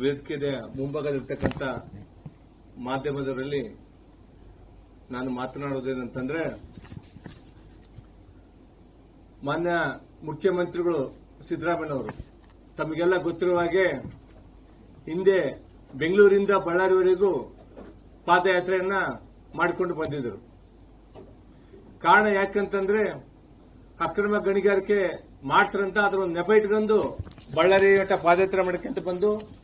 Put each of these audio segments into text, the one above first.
ವೇದಿಕೆಯ ಮುಂಭಾಗದಲ್ಲಿರ್ತಕ್ಕಂಥ ಮಾಧ್ಯಮದವರಲ್ಲಿ ನಾನು ಮಾತನಾಡೋದೇನಂತಂದ್ರೆ ಮಾನ್ಯ ಮುಖ್ಯಮಂತ್ರಿಗಳು ಸಿದ್ದರಾಮಯ್ಯನವರು, ತಮಗೆಲ್ಲ ಗೊತ್ತಿರುವ ಹಾಗೆ ಹಿಂದೆ ಬೆಂಗಳೂರಿಂದ ಬಳ್ಳಾರಿವರೆಗೂ ಪಾದಯಾತ್ರೆಯನ್ನ ಮಾಡಿಕೊಂಡು ಬಂದಿದ್ದರು. ಕಾರಣ ಯಾಕಂತಂದ್ರೆ, ಅಕ್ರಮ ಗಣಿಗಾರಿಕೆ ಮಾಡ್ತಾರಂತ ಅದರ ನೆಪ ಇಟ್ಕೊಂಡು ಬಳ್ಳಾರಿ ಪಾದಯಾತ್ರೆ ಮಾಡಕ್ಕಂತ ಬಂದು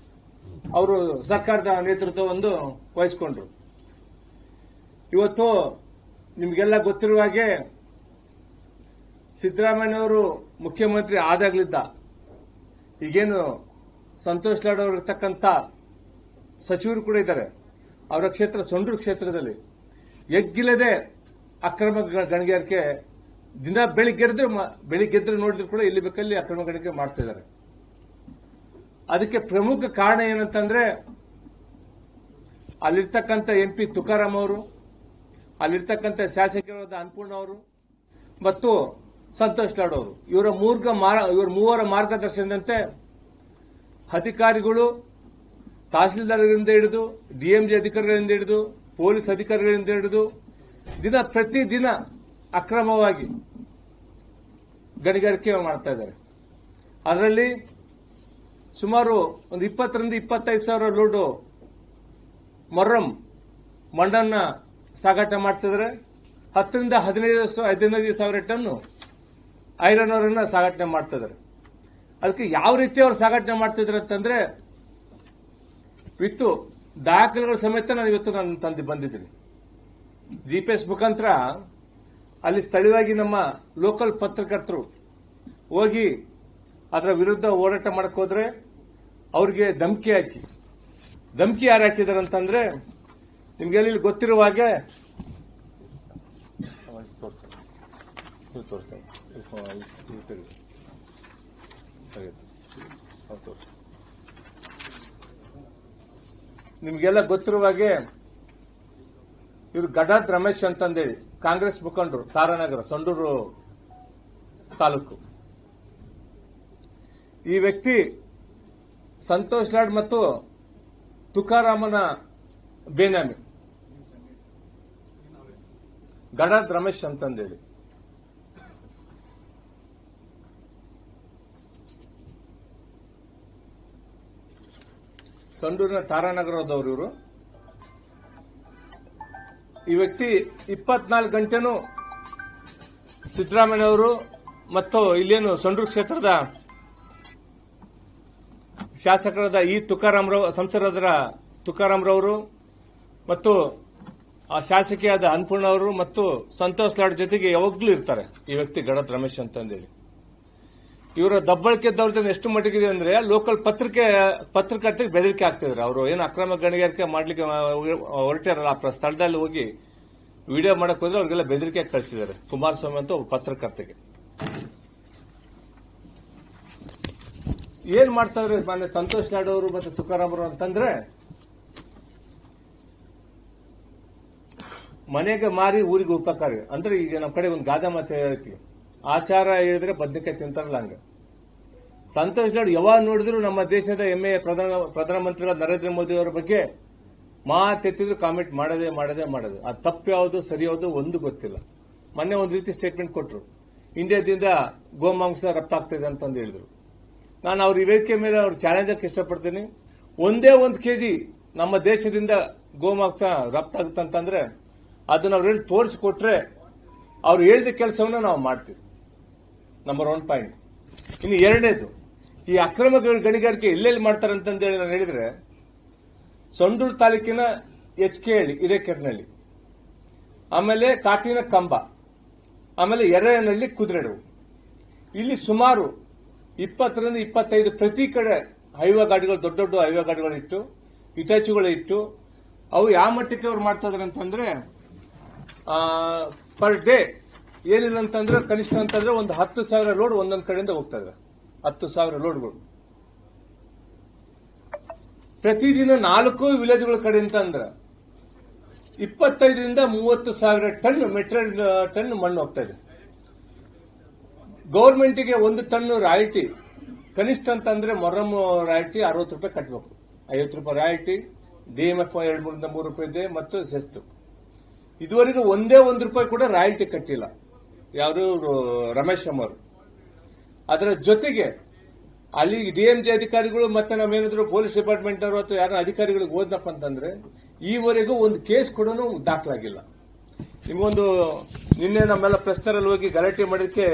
ಅವರು ಸರ್ಕಾರದ ನೇತೃತ್ವವನ್ನು ವಹಿಸಿಕೊಂಡ್ರು. ಇವತ್ತು ನಿಮಗೆಲ್ಲ ಗೊತ್ತಿರುವ ಹಾಗೆ ಸಿದ್ದರಾಮಯ್ಯನವರು ಮುಖ್ಯಮಂತ್ರಿ ಆದಾಗ್ಲಿದ್ದ. ಈಗೇನು ಸಂತೋಷ್ ಲಾಡ್ ಅವರು ಇರ್ತಕ್ಕಂಥ ಸಚಿವರು ಕೂಡ ಇದ್ದಾರೆ. ಅವರ ಕ್ಷೇತ್ರ ಸೊಂಡ್ರು ಕ್ಷೇತ್ರದಲ್ಲಿ. ಎಗ್ಗಿಲ್ಲದೆ ಅಕ್ರಮ ಗಣಿಗಾರಿಕೆ ದಿನ ಬೆಳಿಗ್ಗೆದ್ರೆ ಬೆಳಿಗ್ಗೆದ್ರೆ ನೋಡಿದ್ರು ಕೂಡ ಇಲ್ಲಿ ಬೇಕಲ್ಲಿ ಅಕ್ರಮ ಮಾಡ್ತಾ ಇದ್ದಾರೆ. ಅದಕ್ಕೆ ಪ್ರಮುಖ ಕಾರಣ ಏನಂತಂದ್ರೆ, ಅಲ್ಲಿರ್ತಕ್ಕಂಥ ಎಂ ಪಿ ತುಕಾರಾಮ್ ಅವರು, ಅಲ್ಲಿರ್ತಕ್ಕಂಥ ಶಾಸಕರಾದ ಅನ್ಪೂರ್ಣ ಅವರು, ಮತ್ತು ಸಂತೋಷ್ ಲಾಡ್ ಅವರು. ಇವರ ಮೂರ್ಗ ಮಾರ- ಇವರ ಮೂವರ ಮಾರ್ಗದರ್ಶನದಂತೆ ಅಧಿಕಾರಿಗಳು ತಹಸೀಲ್ದಾರರಿಂದ ಹಿಡಿದು ಡಿಎಂಜಿ ಅಧಿಕಾರಿಗಳಿಂದ ಹಿಡಿದು, ಪೊಲೀಸ್ ಅಧಿಕಾರಿಗಳಿಂದ ಹಿಡಿದು, ದಿನ ಪ್ರತಿ ದಿನ ಅಕ್ರಮವಾಗಿ ಗಣಿಗಾರಿಕೆ ಮಾಡ್ತಾ ಇದ್ದಾರೆ. ಅದರಲ್ಲಿ ಸುಮಾರು ಒಂದು ಇಪ್ಪತ್ತರಿಂದ ಇಪ್ಪತ್ತೈದು ಸಾವಿರ ಲೋಡು ಮೊರ್ರಂ ಮಣ್ಣನ್ನ ಸಾಗಾಟ ಮಾಡ್ತಿದ್ದಾರೆ ಹತ್ತರಿಂದ ಹದಿನೈದು ಹದಿನೈದು ಸಾವಿರ ಟನ್ ಐರನ್ ಅವರನ್ನ ಸಾಗಾಟನೆ ಮಾಡ್ತಿದ್ದಾರೆ ಅದಕ್ಕೆ ಯಾವ ರೀತಿ ಅವರು ಸಾಗಾಟನೆ ಮಾಡ್ತಿದ್ರು ಅಂತಂದ್ರೆ, ವಿತ್ತು ದಾಖಲೆಗಳ ಸಮೇತ ನಾನು ಇವತ್ತು ನಾನು ತಂದು ಬಂದಿದ್ದೀನಿ. ಜಿಪಿಎಸ್ ಮುಖಾಂತರ ಅಲ್ಲಿ ಸ್ಥಳೀಯವಾಗಿ ನಮ್ಮ ಲೋಕಲ್ ಪತ್ರಕರ್ತರು ಹೋಗಿ ಅದರ ವಿರುದ್ಧ ಹೋರಾಟ ಮಾಡಕ್ಕೆ ಹೋದ್ರೆ ಅವ್ರಿಗೆ ಧಮಕಿ ಹಾಕಿ. ಧಮಕಿ ಯಾರು ಹಾಕಿದಾರೆ ಅಂತಂದ್ರೆ ನಿಮ್ಗೆ ಇಲ್ಲಿ ಗೊತ್ತಿರುವ ಹಾಗೆ ನಿಮ್ಗೆಲ್ಲ ಗೊತ್ತಿರುವ ಹಾಗೆ ಇವರು ಗಡಾದ್ ರಮೇಶ್ ಅಂತಂದೇಳಿ, ಕಾಂಗ್ರೆಸ್ ಮುಖಂಡರು, ತಾರಾನಗರ, ಸಂಡೂರು ತಾಲೂಕು. ಈ ವ್ಯಕ್ತಿ ಸಂತೋಷ್ ಲಾಡ್ ಮತ್ತು ತುಕಾರಾಮನ ಬೇನಾಮಿ ಗಡಾದ್ ರಮೇಶ್ ಅಂತಂದೇಳಿ. ಸಂಡೂರಿನ ತಾರಾನಗರದವರು ಇವರು. ಈ ವ್ಯಕ್ತಿ ಇಪ್ಪತ್ನಾಲ್ಕು ಗಂಟೆನೂ ಸಿದ್ದರಾಮಯ್ಯವರು ಮತ್ತು ಇಲ್ಲೇನು ಸಂಡೂರು ಕ್ಷೇತ್ರದ ಶಾಸಕರಾದ ಈ ತುಕಾರಾಮ್ರವ್ ಸಂಸದರ ತುಕಾರಾಮ್ರವರು ಮತ್ತು ಆ ಶಾಸಕಿಯಾದ ಅನ್ನಪೂರ್ಣ ಅವರು ಮತ್ತು ಸಂತೋಷ್ ಲಾಡ್ ಜೊತೆಗೆ ಯಾವಾಗಲೂ ಇರ್ತಾರೆ. ಈ ವ್ಯಕ್ತಿ ಗಡತ್ ರಮೇಶ್ ಅಂತಂದೇಳಿ. ಇವರ ದಬ್ಬಳಿಕೆ ದೌರ್ಜನ್ಯ ಎಷ್ಟು ಮಟ್ಟಿಗಿದೆ ಅಂದ್ರೆ ಲೋಕಲ್ ಪತ್ರಿಕೆ, ಪತ್ರಕರ್ತೆಗೆ ಬೆದರಿಕೆ ಹಾಕ್ತಿದ್ರು ಅವರು ಏನು ಅಕ್ರಮ ಗಣಿಗಾರಿಕೆ ಮಾಡ್ಲಿಕ್ಕೆ ಹೊರಟಿರಲ್ಲ ಆ ಸ್ಥಳದಲ್ಲಿ ಹೋಗಿ ವಿಡಿಯೋ ಮಾಡಕ್ ಹೋದ್ರೆ ಅವ್ರಿಗೆಲ್ಲ ಬೆದರಿಕೆ ಕಳಿಸಿದ್ದಾರೆ. ಕುಮಾರಸ್ವಾಮಿ ಅಂತ ಒಬ್ಬ ಪತ್ರಕರ್ತೆಗೆ. ಏನ್ ಮಾಡ್ತಾ ಇದ್ರೆ ಮಾನ್ಯ ಸಂತೋಷ್ ಲಾಡ್ ಅವರು ಮತ್ತೆ ತುಕಾರಾಮ್ ಅವರು ಅಂತಂದ್ರೆ, ಮನೆಗೆ ಮಾರಿ ಊರಿಗೆ ಉಪಕಾರ. ಅಂದ್ರೆ ಈಗ ನಮ್ಮ ಕಡೆ ಒಂದು ಗಾದೆ ಮಾತು ಹೇಳ್ತಿ. ಆಚಾರ ಹೇಳಿದ್ರೆ ಬದ್ನಿಕಾಯಿ ತಿಂತಾರಲ್ಲ ಹಂಗ. ಸಂತೋಷ್ ನಾಯ್ಡು ಯಾವಾಗ ನೋಡಿದ್ರು ನಮ್ಮ ದೇಶದ ಹೆಮ್ಮೆಯ ಪ್ರಧಾನ, ಪ್ರಧಾನಮಂತ್ರಿಗಳ ನರೇಂದ್ರ ಮೋದಿ ಅವರ ಬಗ್ಗೆ ಮಾತೆತ್ತಿದ್ರು ಕಾಮೆಂಟ್ ಮಾಡದೆ ಮಾಡದೆ ಮಾಡದೆ. ಅದು ತಪ್ಪು ಯಾವುದು, ಸರಿ ಯಾವುದು ಒಂದು ಗೊತ್ತಿಲ್ಲ. ಮೊನ್ನೆ ಒಂದು ರೀತಿ ಸ್ಟೇಟ್ಮೆಂಟ್ ಕೊಟ್ಟರು ಇಂಡಿಯಾದಿಂದ ಗೋಮಾಂಸ ರಫ್ತಾಗ್ತಿದೆ ಅಂತಂದು ಹೇಳಿದ್ರು. ನಾನು ಅವ್ರ ವೇದಿಕೆ ಮೇಲೆ ಅವ್ರ ಚಾಲೆಂಜ್ ಇಷ್ಟಪಡ್ತೀನಿ. ಒಂದೇ ಒಂದು ಕೆಜಿ ನಮ್ಮ ದೇಶದಿಂದ ಗೋಮಾಂಸ ಅಂತಂದ್ರೆ ಅದನ್ನ ಅವ್ರು ಹೇಳಿ ತೋರಿಸಿಕೊಟ್ರೆ ಅವ್ರು ಹೇಳಿದ ಕೆಲಸವನ್ನ ನಾವು ಮಾಡ್ತೀವಿ. ನಂಬರ್ ಒನ್ ಪಾಯಿಂಟ್ ಇನ್ನು ಎರಡನೇದು, ಈ ಅಕ್ರಮ ಗಣಿಗಾರಿಕೆ ಎಲ್ಲೆಲ್ಲಿ ಮಾಡ್ತಾರೆ ಅಂತಂದೇಳಿ ನಾನು ಹೇಳಿದ್ರೆ, ಸೊಂಡೂರು ತಾಲೂಕಿನ ಎಚ್ ಕೆ ಹಳ್ಳಿ ಹಿರೇಕೆರೆನಲ್ಲಿ ಆಮೇಲೆ ಕಾಟಿನ ಕಂಬ, ಆಮೇಲೆ ಎರೆನಲ್ಲಿ ಕುದುರೆಡವು ಇಲ್ಲಿ ಸುಮಾರು ಇಪ್ಪತ್ತರಿಂದ ಇಪ್ಪತ್ತೈದು ಪ್ರತಿ ಕಡೆ ಹೈವೇ ಗಾಡಿಗಳು, ದೊಡ್ಡ ದೊಡ್ಡ ಹೈವೇ ಗಾಡಿಗಳು ಇಟ್ಟು ಹಿಟಾಚಿಗಳು ಇಟ್ಟು ಅವು ಯಾವ ಮಟ್ಟಕ್ಕೆ ಅವ್ರು ಮಾಡ್ತಾ ಇದಾರೆ ಅಂತಂದ್ರೆ ಪರ್ ಡೇ ಏನಿಲ್ಲ ಅಂತಂದ್ರೆ, ಕನಿಷ್ಠ ಅಂತಂದ್ರೆ ಒಂದು ಹತ್ತು ಸಾವಿರ ಲೋಡ್ ಒಂದೊಂದು ಕಡೆಯಿಂದ ಹೋಗ್ತಾ ಇದ್ದಾರೆ ಹತ್ತು ಸಾವಿರ ಲೋಡ್ಗಳು ಪ್ರತಿದಿನ ನಾಲ್ಕು ವಿಲೇಜ್ಗಳ ಕಡೆಯಿಂದ ಅಂದ್ರೆ, ಇಪ್ಪತ್ತೈದರಿಂದ ಮೂವತ್ತು ಸಾವಿರ ಟನ್ ಮೆಟ್ರಿಕ್ ಟನ್ ಮಣ್ಣು ಹೋಗ್ತಾ ಇದೆ. ಗೌರ್ಮೆಂಟ್ಗೆ ಒಂದು ಟನ್ ರಾಯಲ್ಟಿ, ಕನಿಷ್ಠ ಅಂತಂದ್ರೆ ಮೊರಂ ರಾಯಲ್ಟಿ ಅರವತ್ತು ರೂಪಾಯಿ ಕಟ್ಟಬೇಕು ಐವತ್ತು ರೂಪಾಯಿ ರಾಯಲ್ಟಿ ಡಿಎಂಎಫ್ ಎರಡು ಮೂರಿಂದ ಮೂರು ರೂಪಾಯಿ ಇದೆ ಮತ್ತು ಸೆಸ್ತು. ಇದುವರೆಗೂ ಒಂದೇ ಒಂದು ರೂಪಾಯಿ ಕೂಡ ರಾಯಲ್ಟಿ ಕಟ್ಟಿಲ್ಲ. ಯಾರು ರಮೇಶ್ ಅವರು. ಅದರ ಜೊತೆಗೆ ಅಲ್ಲಿ ಡಿಎಂಜಿ ಅಧಿಕಾರಿಗಳು ಮತ್ತೆ ನಾವೇನಾದ್ರು ಪೊಲೀಸ್ ಡಿಪಾರ್ಟ್ಮೆಂಟ್ ಅವರು ಅಥವಾ ಯಾರ ಅಧಿಕಾರಿಗಳಿಗೆ ಹೋದ್ನಪ್ಪ ಅಂತಂದ್ರೆ, ಈವರೆಗೂ ಒಂದು ಕೇಸ್ ಕೂಡ ದಾಖಲಾಗಿಲ್ಲ. ನಿಮಗೊಂದು ನಿನ್ನೆ ನಮ್ಮೆಲ್ಲ ಪ್ರೆಸ್ನರಲ್ಲಿ ಹೋಗಿ ಗಲಾಟೆ ಮಾಡೋದಕ್ಕೆ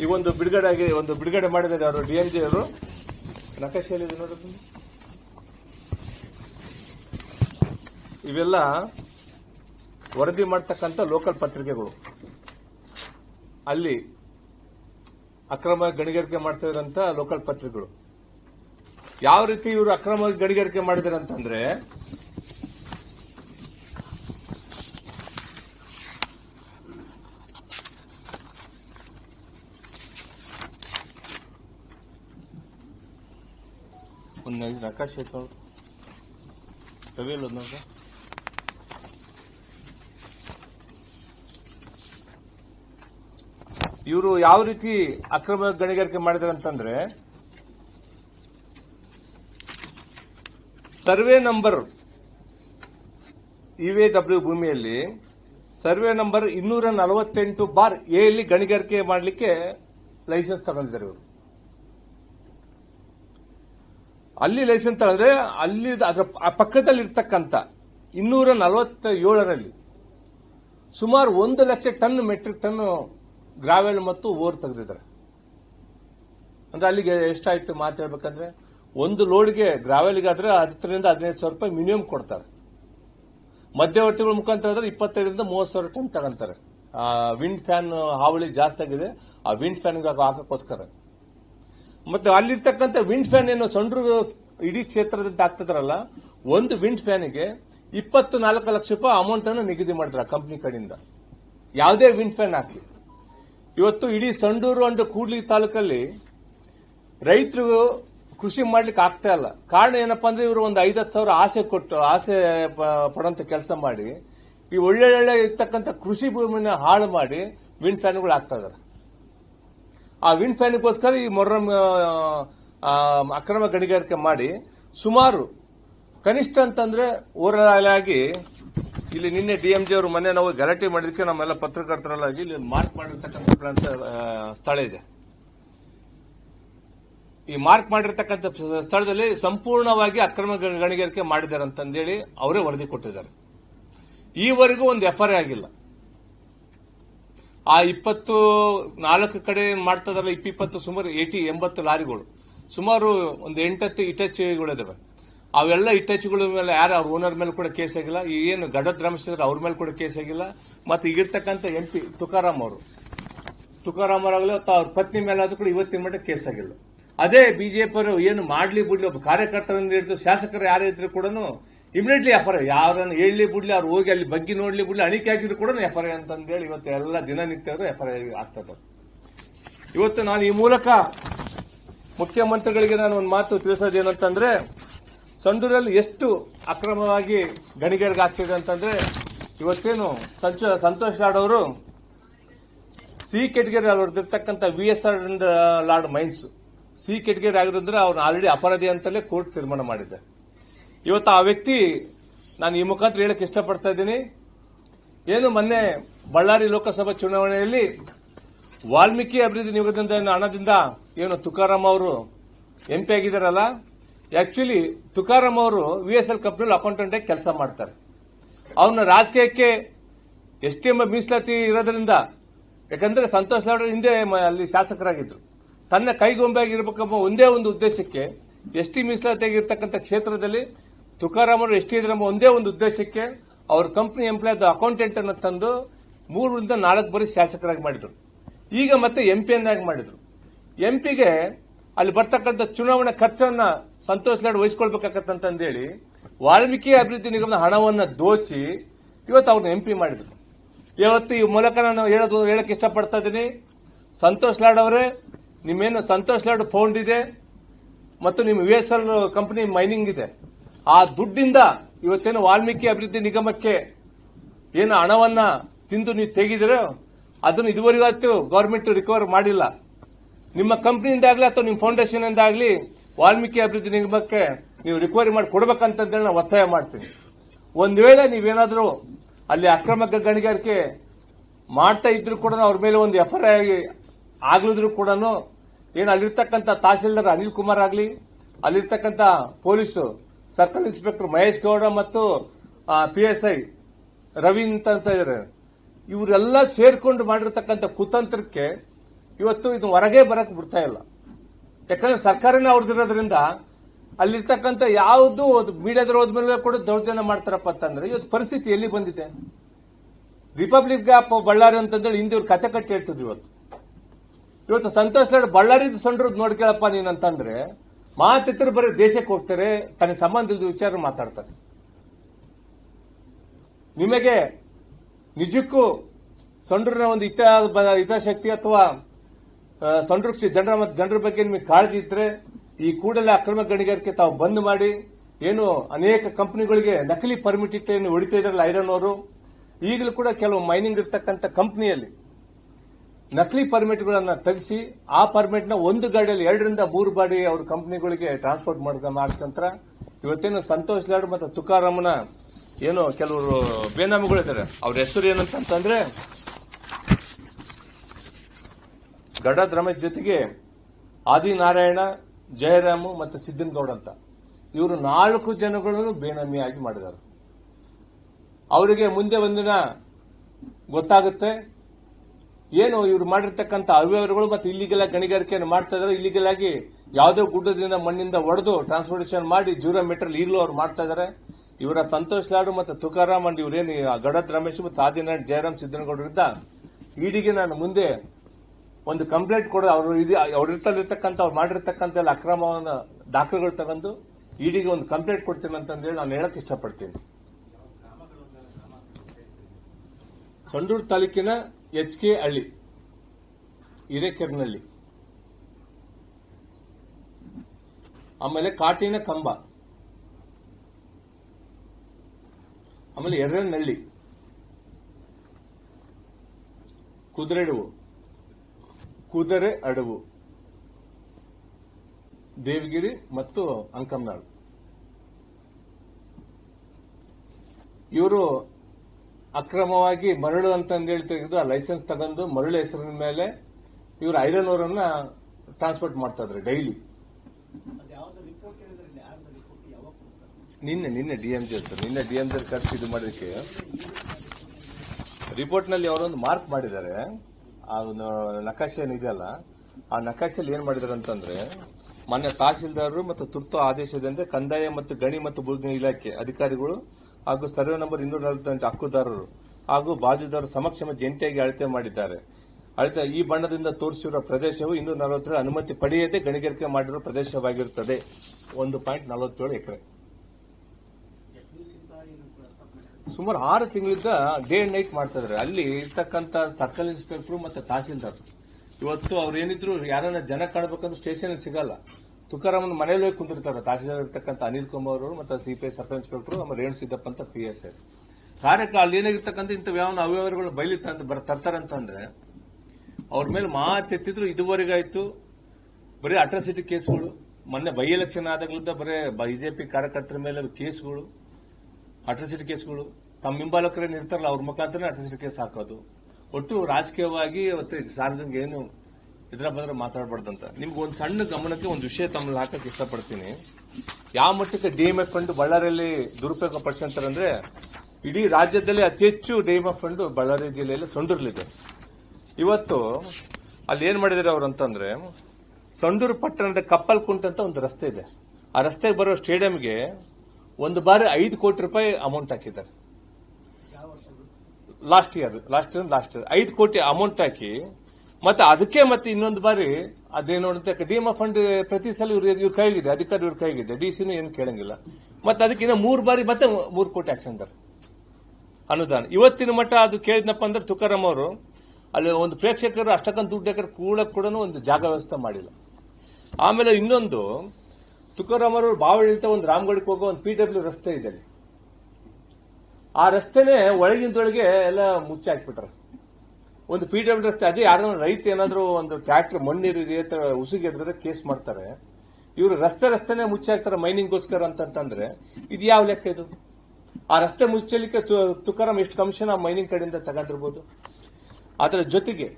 ಈ ಒಂದು ಬಿಡುಗಡೆ ಆಗಿ ಒಂದು ಬಿಡುಗಡೆ ಮಾಡಿದ್ದಾರೆ ಅವರು. ಡಿಎಂಜಿ ಅವರು ನಕಾಶೆಯಲ್ಲಿ ನೋಡೋದು ಇವೆಲ್ಲ ವರದಿ ಮಾಡ್ತಕ್ಕಂಥ ಲೋಕಲ್ ಪತ್ರಿಕೆಗಳು. ಅಲ್ಲಿ ಅಕ್ರಮ ಗಣಿಗಾರಿಕೆ ಮಾಡ್ತಾ ಇರೋಂಥ ಲೋಕಲ್ ಪತ್ರಿಕೆಗಳು. ಯಾವ ರೀತಿ ಇವರು ಅಕ್ರಮ ಗಣಿಗಾರಿಕೆ ಮಾಡಿದಾರೆ ಅಂತಂದ್ರೆ ರವಿ ಅಲ್ಲ ನೋಡ್ರಿ ಇವರು ಯಾವ ರೀತಿ ಅಕ್ರಮ ಗಣಿಗಾರಿಕೆ ಮಾಡಿದ್ದಾರೆ ಅಂತಂದ್ರೆ, ಸರ್ವೆ ನಂಬರ್ ಇವೆ ಡಬ್ಲ್ಯೂ ಭೂಮಿಯಲ್ಲಿ ಸರ್ವೆ ನಂಬರ್ ಇನ್ನೂರ ನಲವತ್ತೆಂಟು ಬಾರ್ ಎ ಯಲ್ಲಿ ಗಣಿಗಾರಿಕೆ ಮಾಡಲಿಕ್ಕೆ ಲೈಸೆನ್ಸ್ ತಗೊಂಡಿದ್ದಾರೆ ಇವರು. ಅಲ್ಲಿ ಲೈಸೆನ್ಸ್ ತಗೊಂಡ್ರೆ ಅಲ್ಲಿ ಅದರ ಪಕ್ಕದಲ್ಲಿ ಇರ್ತಕ್ಕಂಥ ಇನ್ನೂರ ನಲವತ್ತ ಏಳರಲ್ಲಿ ಸುಮಾರು ಒಂದು ಲಕ್ಷ ಟನ್ ಮೆಟ್ರಿಕ್ ಟನ್ ಗ್ರಾವೆಲ್ ಮತ್ತು ಓರ್ ತೆಗೆದಿದ್ದಾರೆ. ಅಂದ್ರೆ ಅಲ್ಲಿಗೆ ಎಷ್ಟಾಯ್ತು ಮಾತು ಹೇಳ್ಬೇಕಂದ್ರೆ ಒಂದು ಲೋಡ್ಗೆ ಗ್ರಾವೆಲ್ಗಾದ್ರೆ ಹತ್ತರಿಂದ ಹದಿನೈದು ಸಾವಿರ ರೂಪಾಯಿ ಮಿನಿಮಮ್ ಕೊಡ್ತಾರೆ. ಮಧ್ಯವರ್ತಿಗಳ ಮುಖಾಂತರ ಆದ್ರೆ ಇಪ್ಪತ್ತೈದರಿಂದ ಮೂವತ್ತು ಸಾವಿರ ಟನ್ ತಗೊಂತಾರೆ ವಿಂಡ್ ಫ್ಯಾನ್ ಹಾವಳಿ ಜಾಸ್ತಿ ಆಗಿದೆ ಆ ವಿಂಡ್ ಫ್ಯಾನ್ ಹಾಕಕ್ಕೋಸ್ಕರ. ಮತ್ತೆ ಅಲ್ಲಿರ್ತಕ್ಕಂಥ ವಿಂಡ್ ಫ್ಯಾನ್ ಏನು ಸಂಡ್ರು ಇಡೀ ಕ್ಷೇತ್ರದಿಂದ ಆಗ್ತದ್ರಲ್ಲ, ಒಂದು ವಿಂಡ್ ಫ್ಯಾನ್ಗೆ ಇಪ್ಪತ್ತು ನಾಲ್ಕು ಲಕ್ಷ ರೂಪಾಯಿ ಅಮೌಂಟ್ ಅನ್ನು ನಿಗದಿ ಮಾಡಿದ್ರ ಕಂಪ್ನಿ ಕಡೆಯಿಂದ. ಯಾವುದೇ ವಿಂಡ್ ಫ್ಯಾನ್ ಹಾಕಿ ಇವತ್ತು ಇಡೀ ಸಂಡೂರು ಅಂಡ್ ಕೂಡ್ಲಿ ತಾಲೂಕಲ್ಲಿ ರೈತರು ಕೃಷಿ ಮಾಡ್ಲಿಕ್ಕೆ ಆಗ್ತಾ ಇಲ್ಲ. ಕಾರಣ ಏನಪ್ಪಾ ಅಂದ್ರೆ ಇವರು ಒಂದು ಐದತ್ತು ಸಾವಿರ ಆಸೆ ಕೊಟ್ಟು, ಆಸೆ ಪಡೋಂತ ಕೆಲಸ ಮಾಡಿ, ಈ ಒಳ್ಳೆ ಒಳ್ಳೆ ಇರ್ತಕ್ಕಂಥ ಕೃಷಿ ಭೂಮಿನ ಹಾಳು ಮಾಡಿ ವಿಂಡ್ ಫ್ಯಾನ್ಗಳು ಆಗ್ತಾ ಇದಾರೆ. ಆ ವಿಂಡ್ ಫ್ಯಾನ್ಗೋಸ್ಕರ ಈ ಮೊರ್ರಂ ಅಕ್ರಮ ಗಣಿಗಾರಿಕೆ ಮಾಡಿ ಸುಮಾರು ಕನಿಷ್ಠ ಅಂತಂದ್ರೆ ಓರಾಗಿ ಇಲ್ಲಿ ನಿನ್ನೆ ಡಿಎಂಜಿ ಅವರು ಮನೆ ನಾವು ಗಲಾಟೆ ಮಾಡಿದಕ್ಕೆ ನಮ್ಮೆಲ್ಲ ಪತ್ರಕರ್ತರಲ್ಲಾಗಿ ಇಲ್ಲಿ ಮಾರ್ಕ್ ಮಾಡಿರ್ತಕ್ಕಂಥ ಸ್ಥಳ ಇದೆ. ಈ ಮಾರ್ಕ್ ಮಾಡಿರ್ತಕ್ಕಂಥ ಸ್ಥಳದಲ್ಲಿ ಸಂಪೂರ್ಣವಾಗಿ ಅಕ್ರಮ ಗಣಿಗಾರಿಕೆ ಮಾಡಿದ್ದಾರೆ ಅಂತಂದೇಳಿ ಅವರೇ ವರದಿ ಕೊಟ್ಟಿದ್ದಾರೆ. ಈವರೆಗೂ ಒಂದು ಎಫ್ಐಆರ್ ಆಗಿಲ್ಲ. ಆ ಇಪ್ಪತ್ತು ನಾಲ್ಕು ಕಡೆ ಏನ್ ಮಾಡ್ತಾ ಇದಾರಲ್ಲ ಇಪ್ಪಿಪ್ಪತ್ತು ಸುಮಾರು ಏಟಿ, ಎಂಬತ್ತು ಲಾರಿಗಳು. ಸುಮಾರು ಒಂದು ಎಂಟತ್ತು ಇಟಚಿಗಳಿದಾವೆ ಅವೆಲ್ಲ ಇಟಚ್ಗಳ ಮೇಲೆ ಯಾರು ಅವ್ರ ಓನರ್ ಮೇಲೆ ಕೂಡ ಕೇಸ್ ಆಗಿಲ್ಲ. ಏನು ಗಡದ್ ದ್ರಮಿಸಿದ್ರೆ ಅವ್ರ ಮೇಲೆ ಕೂಡ ಕೇಸ್ ಆಗಿಲ್ಲ. ಮತ್ತೆ ಈಗಿರ್ತಕ್ಕಂಥ ಎಂ ಪಿ ತುಕಾರಾಮ್ ಅವರು. ತುಕಾರಾಮ್ ಅವರಾಗಲಿ ಅವ್ರ ಪತ್ನಿ ಮೇಲೆ ಆದ್ರೂ ಕೂಡ ಇವತ್ತಿನ ಮಟ್ಟ ಕೇಸ್ ಆಗಿಲ್ಲ. ಅದೇ ಬಿಜೆಪಿ ಅವರು ಏನು ಮಾಡ್ಲಿ ಬಿಡ್ಲಿ, ಒಬ್ಬ ಕಾರ್ಯಕರ್ತರಿಂದ ಹಿಡಿದು ಶಾಸಕರು ಯಾರೇ ಇದ್ರು ಕೂಡ ಇಮಿಡಿಯೇಟ್ಲಿ ಎಫ್ ಐ ಯಾರನ್ನು ಹೇಳಲಿ ಬಿಡ್ಲಿ, ಅವ್ರು ಹೋಗಿ ಅಲ್ಲಿ ಬಗ್ಗೆ ನೋಡ್ಲಿ ಬಿಡ್ಲಿ, ಅಣಿಕೆ ಹಾಕಿದ್ರು ಕೂಡ ಎಫ್ ಐ ಅಂತಂದೇಳಿ ಇವತ್ತು ಎಲ್ಲ ದಿನನಿತ್ಯ ಎಫ್ ಐ ಆಗ್ತದೆ ಇವತ್ತು ನಾನು ಈ ಮೂಲಕ ಮುಖ್ಯಮಂತ್ರಿಗಳಿಗೆ ನಾನು ಒಂದು ಮಾತು ತಿಳಿಸೋದೇನಂತಂದ್ರೆ ಸಂಡೂರಲ್ಲಿ ಎಷ್ಟು ಅಕ್ರಮವಾಗಿ ಗಣಿಗಾರಿಕೆ ಆಗ್ತಿದೆ ಅಂತಂದ್ರೆ, ಇವತ್ತೇನು ಸಂಚ, ಸಂತೋಷ್ ಲಾಡ್ ಅವರು C category ಅವ್ರದ್ದಿರ್ತಕ್ಕಂಥ V S R lord mines, C category ಆಗಿರೋದ್ರೆ ಅವ್ರನ್ನ ಆಲ್ರೆಡಿ ಅಪರಾಧಿ ಅಂತಲೇ ಕೋರ್ಟ್ ತೀರ್ಮಾನ ಮಾಡಿದೆ ಇವತ್ತು ಆ ವ್ಯಕ್ತಿ ನಾನು ಈ ಮುಖಾಂತರ ಹೇಳಕ್ ಇಷ್ಟಪಡ್ತಾ ಇದ್ದೀನಿ. ಏನು ಮೊನ್ನೆ ಬಳ್ಳಾರಿ ಲೋಕಸಭಾ ಚುನಾವಣೆಯಲ್ಲಿ ವಾಲ್ಮೀಕಿ ಅಭಿವೃದ್ಧಿ ನಿಗಮದಿಂದ ಹಣದಿಂದ ಏನು ತುಕಾರಾಮ್ ಅವರು ಎಂಪಿ ಆಗಿದ್ದಾರಲ್ಲ ಆಕ್ಚುಲಿ ತುಕಾರಾಮ್ ಅವರು ವಿ ಎಸ್ ಎಲ್ ಕಂಪ್ನಿಯಲ್ಲಿ ಅಕೌಂಟೆಂಟ್ ಆಗಿ ಕೆಲಸ ಮಾಡ್ತಾರೆ. ಅವ್ರನ್ನ ರಾಜಕೀಯಕ್ಕೆ ಎಸ್ ಟಿ ಮೀಸಲಾತಿ ಇರೋದ್ರಿಂದ, ಯಾಕಂದ್ರೆ ಸಂತೋಷ್ ಲಾಡ್ ಹಿಂದೆ ಅಲ್ಲಿ ಶಾಸಕರಾಗಿದ್ರು. ತನ್ನ ಕೈಗೊಂಬೆ ಆಗಿರ್ಬೇಕೆಂಬ ಒಂದೇ ಒಂದು ಉದ್ದೇಶಕ್ಕೆ ಎಸ್ ಟಿ ಮೀಸಲಾತಿಯಾಗಿರ್ತಕ್ಕಂಥ ಕ್ಷೇತ್ರದಲ್ಲಿ ತುಕಾರಾಮ್ ಎಷ್ಟಿದ್ರೆ ಒಂದೇ ಒಂದು ಉದ್ದೇಶಕ್ಕೆ ಅವ್ರ ಕಂಪನಿ ಎಂಪ್ಲಾಯ್ದು ಅಕೌಂಟೆಂಟ್ ಅನ್ನು ತಂದು ಮೂರರಿಂದ ನಾಲ್ಕು ಬಾರಿ ಶಾಸಕರಾಗಿ ಮಾಡಿದ್ರು. ಈಗ ಮತ್ತೆ ಎಂಪಿ ಅನ್ನಾಗಿ ಮಾಡಿದ್ರು? ಎಂಪಿಗೆ ಅಲ್ಲಿ ಬರ್ತಕ್ಕಂಥ ಚುನಾವಣಾ ಖರ್ಚನ್ನ ಸಂತೋಷ್ ಲಾಡ್ ವಹಿಸ್ಕೊಳ್ಬೇಕಾಗತ್ತಂತಂದೇಳಿ ವಾಲ್ಮೀಕಿ ಅಭಿವೃದ್ಧಿ ನಿಗಮದ ಹಣವನ್ನು ದೋಚಿ ಇವತ್ತು ಅವ್ರನ್ನ ಎಂಪಿ ಮಾಡಿದ್ರು. ಇವತ್ತು ಈ ಮೂಲಕ ನಾನು ಹೇಳೋದು ಹೇಳಕ್ಕೆ ಇಷ್ಟಪಡ್ತಾ ಇದ್ದೀನಿ. ಸಂತೋಷ್ ಲಾಡ್ ಅವರೇ, ನಿಮ್ಮೇನು ಸಂತೋಷ್ ಲಾಡ್ ಫೌಂಡ್ ಇದೆ ಮತ್ತು ನಿಮ್ಮ V S L company mining ಇದೆ. ಆ ದುಡ್ಡಿಂದ ಇವತ್ತೇನು ವಾಲ್ಮೀಕಿ ಅಭಿವೃದ್ಧಿ ನಿಗಮಕ್ಕೆ ಏನು ಹಣವನ್ನ ತಿಂದು ನೀವು ತೆಗೆದಿರೋ, ಅದನ್ನು ಇದುವರೆಗೂ ಗವರ್ಮೆಂಟ್ ರಿಕವರ್ ಮಾಡಿಲ್ಲ. ನಿಮ್ಮ ಕಂಪನಿಯಿಂದಾಗ್ಲಿ ಅಥವಾ ನಿಮ್ಮ ಫೌಂಡೇಶನ್ ಆಗಲಿ ವಾಲ್ಮೀಕಿ ಅಭಿವೃದ್ಧಿ ನಿಗಮಕ್ಕೆ ನೀವು ರಿಕವರಿ ಮಾಡಿ ಕೊಡಬೇಕಂತಂದೇಳಿ ನಾನು ಒತ್ತಾಯ ಮಾಡ್ತೀನಿ. ಒಂದು ವೇಳೆ ನೀವೇನಾದರೂ ಅಲ್ಲಿ ಅಕ್ರಮ ಗಣಿಗಾರಿಕೆ ಮಾಡ್ತಾ ಇದ್ರು ಕೂಡ ಅವ್ರ ಮೇಲೆ ಒಂದು ಎಫ್ಐಆರ್ ಆಗ್ಲಿದ್ರು ಕೂಡ ಏನು ಅಲ್ಲಿರ್ತಕ್ಕಂಥ ತಹಸೀಲ್ದಾರ್ ಅನಿಲ್ ಕುಮಾರ್ ಆಗಲಿ, ಅಲ್ಲಿರ್ತಕ್ಕಂಥ police circle inspector Mahesh Gowda ಮತ್ತು ಪಿಎಸ್ಐ ರವಿ ಅಂತ ಇದ್ದಾರೆ ಇವರೆಲ್ಲ ಸೇರ್ಕೊಂಡು ಮಾಡಿರ್ತಕ್ಕಂಥ ಕುತಂತ್ರಕ್ಕೆ ಇವತ್ತು ಇದು ಹೊರಗೆ ಬರಕ್ ಬಿಡ್ತಾ ಇಲ್ಲ. ಯಾಕಂದ್ರೆ ಸರ್ಕಾರನೇ ಅವ್ರದ್ದಿರೋದ್ರಿಂದ ಅಲ್ಲಿರ್ತಕ್ಕಂಥ ಯಾವುದು ಮೀಡಿಯಾದ್ರ ಹೋದ್ಮೇಲೆ ಕೂಡ ದೌರ್ಜನ್ಯ ಮಾಡ್ತಾರಪ್ಪ ಅಂತಂದ್ರೆ ಇವತ್ತು ಪರಿಸ್ಥಿತಿ ಎಲ್ಲಿ ಬಂದಿದೆ? ರಿಪಬ್ಲಿಕ್ ಗ್ಯಾಪ್ ಬಳ್ಳಾರಿ ಅಂತಂದೇಳಿ ಹಿಂದೆ ಇವ್ರು ಕತೆ ಕಟ್ಟಿ ಹೇಳ್ತಿದ್ರು ಇವತ್ತು. ಇವತ್ತು ಸಂತೋಷ್ ಲಾಡ್ ಬಳ್ಳಾರಿದ ಸೊಂಡ್ರದ್ ನೋಡ್ಕೇಳಪ್ಪ ನೀನ್ ಮಾತಿತ್ರ ಬರೀ ದೇಶಕ್ಕೆ ಹೋಗ್ತಾರೆ, ತನಗೆ ಸಂಬಂಧ ಇಲ್ಲದ ವಿಚಾರ ಮಾತಾಡ್ತಾರೆ. ನಿಮಗೆ ನಿಜಕ್ಕೂ ಸೊಂಡ್ರನ ಒಂದು ಹಿತ ಹಿತಾಸಕ್ತಿ ಅಥವಾ ಸೊಂಡ್ರ ಜನರ ಮತ್ತು ಜನರ ಬಗ್ಗೆ ನಿಮಗೆ ಕಾಳಜಿ ಇದ್ರೆ, ಈ ಕೂಡಲೇ ಅಕ್ರಮ ಗಣಿಗಾರಿಕೆ ತಾವು ಬಂದ್ ಮಾಡಿ, ಏನು ಅನೇಕ ಕಂಪನಿಗಳಿಗೆ ನಕಲಿ ಪರ್ಮಿಟ್ ಇಟ್ಟು ಹೊಡಿತಾ ಇದ್ರಲ್ಲ ಐರನ್ ಅವರು, ಈಗಲೂ ಕೂಡ ಕೆಲವು ಮೈನಿಂಗ್ ಇರ್ತಕ್ಕಂಥ ಕಂಪನಿಯಲ್ಲಿ ನಕಲಿ ಪರ್ಮಿಟ್ಗಳನ್ನು ತೆಗೆಸಿ, ಆ ಪರ್ಮಿಟ್ನ ಒಂದು ಗಾಡಿಯಲ್ಲಿ ಎರಡರಿಂದ ಮೂರು ಬಾಡಿ ಅವ್ರ ಕಂಪನಿಗಳಿಗೆ ಟ್ರಾನ್ಸ್ಪೋರ್ಟ್ ಮಾಡ್ಕೊಂಡು ಮಾಡ್ಕಂತ್ರ ಇವತ್ತೇನು ಸಂತೋಷ್ ಲಾಡ್ ಮತ್ತು ತುಕಾರಾಮನ ಏನು ಕೆಲವರು ಬೇನಾಮಿಗಳಿದ್ದಾರೆ ಅವ್ರ ಹೆಸರು ಏನಂತಂದ್ರೆ, ಗಡದ್ ರಮೇಶ್ ಜೊತೆಗೆ ಆದಿನಾರಾಯಣ, ಜಯರಾಮು ಮತ್ತು ಸಿದ್ದನಗೌಡ ಅಂತ. ಇವರು ನಾಲ್ಕು ಜನಗಳನ್ನು ಬೇನಾಮಿಯಾಗಿ ಮಾಡಿದರು ಅವರಿಗೆ ಮುಂದೆ ಒಂದಿನ ಗೊತ್ತಾಗುತ್ತೆ. ಏನು ಇವ್ರು ಮಾಡಿರ್ತಕ್ಕಂಥ ಅವ್ಯವಹಾರಗಳು ಮತ್ತು ಇಲ್ಲಿಗೆಲ್ಲ ಗಣಿಗಾರಿಕೆಯನ್ನು ಮಾಡ್ತಾ ಇದಾರೆ. ಇಲ್ಲಿಗೆಲ್ ಆಗಿ ಯಾವುದೋ ಗುಡ್ಡದಿಂದ ಮಣ್ಣಿಂದ ಒಡೆದು ಟ್ರಾನ್ಸ್ಪೋರ್ಟೇಷನ್ ಮಾಡಿ ಜೂರಾ ಮೆಟೀರಿಯಲ್ ಈಗಲೂ ಅವ್ರು ಮಾಡ್ತಾ ಇದಾರೆ. ಇವರ ಸಂತೋಷ್ ಲಾಡು ಮತ್ತು ತುಕಾರಾಮ್ ಅಂಡ್ ಇವರೇನು ಗಡದ್ ರಮೇಶ್ ಮತ್ತು ಸಾದಿನಾರಾಯಣ್ ಜಯರಾಮ್ ಸಿದ್ದನಗೌಡರಿಂದ ಈಡಿಗೆ ನಾನು ಮುಂದೆ ಒಂದು ಕಂಪ್ಲೇಂಟ್ ಕೊಡೋದು. ಅವರು ಅವ್ರಿರ್ತಕ್ಕಂಥ ಅವ್ರು ಮಾಡಿರ್ತಕ್ಕಂಥ ಎಲ್ಲ ಅಕ್ರಮವನ್ನು ದಾಖಲೆಗಳು ತಗೊಂಡು ಈಡಿಗೆ ಒಂದು ಕಂಪ್ಲೇಂಟ್ ಕೊಡ್ತೀನಿ ಅಂತಂದೇಳಿ ನಾನು ಹೇಳಕ್ ಇಷ್ಟಪಡ್ತೀನಿ. ಸಂಡೂರು ತಾಲೂಕಿನ ಎಚ್ ಕೆ ಹಳ್ಳಿ ಹಿರೇಕೆರ್ನಲ್ಲಿ ಆಮೇಲೆ ಕಾಟಿನ ಕಂಬ. ಆಮೇಲೆ ಎರ್ರನಹಳ್ಳಿ ಕುದುರೆಡುವು. ಕುದುರೆ ಅಡವು. ದೇವಗಿರಿ ಮತ್ತು ಅಂಕಮ್ನಾಳು. ಇವರು ಅಕ್ರಮವಾಗಿ ಮರಳು ಅಂತಂದೇಳಿ ತೆಗೆದು ಆ ಲೈಸೆನ್ಸ್ ತಗೊಂಡು ಮರಳು ಹೆಸರಿನ ಮೇಲೆ ಇವರು ಐರನ್ ಓರನ್ನ ಟ್ರಾನ್ಸ್ಪೋರ್ಟ್ ಮಾಡ್ತಾ ಇದ್ರೆ ಡೈಲಿ ನಿನ್ನೆ ನಿನ್ನೆ ಡಿಎಂಜಿ ಸರ್ ನಿನ್ನೆ ಡಿಎಂಜಿ ಖರ್ಚು ಇದು ಮಾಡೋದಕ್ಕೆ ರಿಪೋರ್ಟ್ನಲ್ಲಿ ಅವರೊಂದು ಮಾರ್ಕ್ ಮಾಡಿದ್ದಾರೆ. ಆ ನಕಾಶೆ ಏನಿದೆಯಲ್ಲ ಆ ನಕಾಶೆಯಲ್ಲಿ ಏನ್ ಮಾಡಿದ್ದಾರೆ ಅಂತಂದ್ರೆ ಮಾನ್ಯ ತಹಶೀಲ್ದಾರರು ಮತ್ತು ತುರ್ತು ಆದೇಶದಂತೆ ಕಂದಾಯ ಮತ್ತು ಗಣಿ ಮತ್ತು ಭೂಮಿ ಇಲಾಖೆ ಅಧಿಕಾರಿಗಳು ಹಾಗೂ ಸರ್ವೆ ನಂಬರ್ ಇನ್ನೂರ ನಲವತ್ತೆಂಟು ಹಕ್ಕುದಾರರು ಹಾಗೂ ಬಾಜುದಾರರು ಸಮಕ್ಷಮ ಜಂಟಿಯಾಗಿ ಅಳತೆ ಮಾಡಿದ್ದಾರೆ. ಅಳತೆ ಈ ಬಣ್ಣದಿಂದ ತೋರಿಸಿರುವ ಪ್ರದೇಶವು ಇನ್ನೂರ ನಲವತ್ತರ ಅನುಮತಿ ಪಡೆಯದೆ ಗಣಿಗಾರಿಕೆ ಮಾಡಿರುವ ಪ್ರದೇಶವಾಗಿರುತ್ತದೆ. ಒಂದು ಪಾಯಿಂಟ್ ನಲವತ್ತೇಳು ಎಕರೆ. ಸುಮಾರು ಆರು ತಿಂಗಳಿಂದ ಡೇ ಅಂಡ್ ನೈಟ್ ಮಾಡ್ತಾ ಅಲ್ಲಿ ಇರ್ತಕ್ಕಂಥ ಸರ್ಕಲ್ ಇನ್ಸ್ಪೆಕ್ಟರ್ ಮತ್ತೆ ತಹಸೀಲ್ದಾರ್. ಇವತ್ತು ಅವ್ರು ಏನಿದ್ರು ಯಾರನ್ನ ಜನ ಕಾಣಬೇಕಂದ್ರೆ ಸ್ಟೇಷನ್ ಸಿಗಲ್ಲ. ತುಕಾರಾಮನ್ ಮನೆಯಲ್ಲೇ ಹೋಗಿ ಕುಂತಿರ್ತಾರೆ. ತಹಸೀಲ್ದಾರ್ ಇರ್ತಕ್ಕಂಥ ಅನಿಲ್ ಕುಮಾರ್ ಅವರು ಮತ್ತು C P I sub inspector ನಮ್ಮ ರೇಣು ಸಿದ್ದಪ್ಪ ಅಂತ ಪಿ ಎಸ್ ಐ ಕಾರ್ಯಕ್ರಮ ಅಲ್ಲಿ ಏನಾಗಿರ್ತಕ್ಕಂಥ ಇಂಥ ವ್ಯವಹಾರ ಅವ್ಯವಹಾರಗಳು ಬಯಲಿ ತಂದು ಬರ್ ತರ್ತಾರಂತಂದ್ರೆ ಅವ್ರ ಮೇಲೆ ಮಾತೆತ್ತಿದ್ರು ಇದುವರೆಗಾಯ್ತು ಬರೀ ಅಟ್ರಾಸಿಟಿ ಕೇಸ್ಗಳು. ಮೊನ್ನೆ ಬೈ ಎಲೆಕ್ಷನ್ ಆದಾಗಲಿಂದ ಬರೀ ಬಿಜೆಪಿ ಕಾರ್ಯಕರ್ತರ ಮೇಲೆ ಕೇಸ್ಗಳು ಅಟ್ರಾಸಿಟಿ ಕೇಸ್ಗಳು. ತಮ್ಮ ಹಿಂಬಾಲಕರೇನು ಇರ್ತಾರಲ್ಲ ಅವ್ರ ಮುಖಾಂತರ ಅಟ್ರಾಸಿಟಿ ಕೇಸ್ ಹಾಕೋದು. ಒಟ್ಟು ರಾಜಕೀಯವಾಗಿ ಸಾರ್ವಜನಿಕ ಏನು ಇದ್ರ ಬಂದ್ರೆ ಮಾತಾಡಬಾರ್ದಂತ. ನಿಮ್ಗೆ ಒಂದು ಸಣ್ಣ ಗಮನಕ್ಕೆ ಒಂದು ವಿಷಯ ತಮ್ಮಲ್ಲಿ ಹಾಕಕ್ ಇಷ್ಟಪಡ್ತೀನಿ. ಯಾವ ಮಟ್ಟಕ್ಕೆ ಡಿಎಂಎಫ್ ಫಂಡ್ ಬಳ್ಳಾರಿಯಲ್ಲಿ ದುರುಪಯೋಗ ಪಡಿಸಂತಾರಂದ್ರೆ ಅಂದ್ರೆ, ಇಡೀ ರಾಜ್ಯದಲ್ಲಿ ಅತಿ ಹೆಚ್ಚು ಡಿಎಂಎಫ್ ಫಂಡ್ ಬಳ್ಳಾರಿ ಜಿಲ್ಲೆಯಲ್ಲಿ ಸೊಂಡೂರ್ಲಿದೆ. ಇವತ್ತು ಅಲ್ಲಿ ಏನ್ ಮಾಡಿದಾರೆ ಅವ್ರು ಅಂತಂದ್ರೆ, ಸಂಡೂರು ಪಟ್ಟಣದ ಕಪ್ಪಲ್ ಕುಂಟ ಅಂತ ಒಂದು ರಸ್ತೆ ಇದೆ. ಆ ರಸ್ತೆಗೆ ಬರೋ ಸ್ಟೇಡಿಯಂಗೆ ಒಂದು ಬಾರಿ ಐದು ಕೋಟಿ ರೂಪಾಯಿ ಅಮೌಂಟ್ ಹಾಕಿದ್ದಾರೆ. Last year last year last year ಐದು ಕೋಟಿ ಅಮೌಂಟ್ ಹಾಕಿ ಮತ್ತೆ ಅದಕ್ಕೆ ಮತ್ತೆ ಇನ್ನೊಂದು ಬಾರಿ ಅದೇನು ಅಂತ ಡಿಎಂಎ ಫಂಡ್ ಪ್ರತಿ ಸಲ ಇವ್ರ ಇವ್ರ ಕೈಗಿದೆ ಅಧಿಕಾರಿ ಇವ್ರ ಕೈಗಿದೆ ಡಿಸಿನೂ ಏನು ಕೇಳಂಗಿಲ್ಲ. ಮತ್ತೆ ಅದಕ್ಕೆ ಇನ್ನೂ ಮೂರು ಬಾರಿ ಮತ್ತೆ ಮೂರು ಕೋಟಿ ಹಾಕ್ಸಂದಾರೆ ಅನುದಾನ. ಇವತ್ತಿನ ಮಟ್ಟ ಅದು ಕೇಳಿದ್ನಪ್ಪ ಅಂದ್ರೆ ತುಕಾರಾಮ್ ಅವರು, ಅಲ್ಲಿ ಒಂದು ಪ್ರೇಕ್ಷಕರು ಅಷ್ಟಕ್ಕೊಂದು ದುಡ್ಡು ಹಾಕಿ ಕೂಡ ಕೂಡ ಒಂದು ಜಾಗ ವ್ಯವಸ್ಥೆ ಮಾಡಿಲ್ಲ. ಆಮೇಲೆ ಇನ್ನೊಂದು, ತುಕಾರಾಮ್ ಅವರು ಬಾವಳಿತ ಒಂದು ರಾಮಗಢಕ್ಕೆ ಹೋಗೋ ಒಂದು ಪಿ ಡಬ್ಲ್ಯೂ ರಸ್ತೆ ಇದೆ ಆ ರಸ್ತೆನೆ ಒಳಗಿಂದೊಳಗೆ ಎಲ್ಲ ಮುಚ್ಚಿ ಹಾಕ್ಬಿಟ್ರೆ ಒಂದು ಪಿ ಡಬ್ಲ್ಯೂ ರಸ್ತೆ, ಅದೇ ಯಾರೋ ರೈತ ಏನಾದರೂ ಒಂದು ಟ್ರ್ಯಾಕ್ಟರ್ ಮಣ್ಣೀರು ಇದೆ ಅಂತ ಉಸುಗೆದ್ರೆ ಕೇಸ್ ಮಾಡ್ತಾರೆ. ಇವರು ರಸ್ತೆ ರಸ್ತೆನೆ ಮುಚ್ಚಾಕ್ತಾರೆ ಮೈನಿಂಗ್ಗೋಸ್ಕರ ಅಂತಂತಂದ್ರೆ, ಇದು ಯಾವ ಲೆಕ್ಕ ಇದು? ಆ ರಸ್ತೆ ಮುಚ್ಚಲಿಕ್ಕೆ ತುಕಾರಾಮ್ ಎಷ್ಟು ಕಮಿಷನ್ ಆ ಮೈನಿಂಗ್ ಕಡೆಯಿಂದ ತಗೊಂಡಿರ್ಬೋದು ಅದರ ಜೊತೆಗೆ,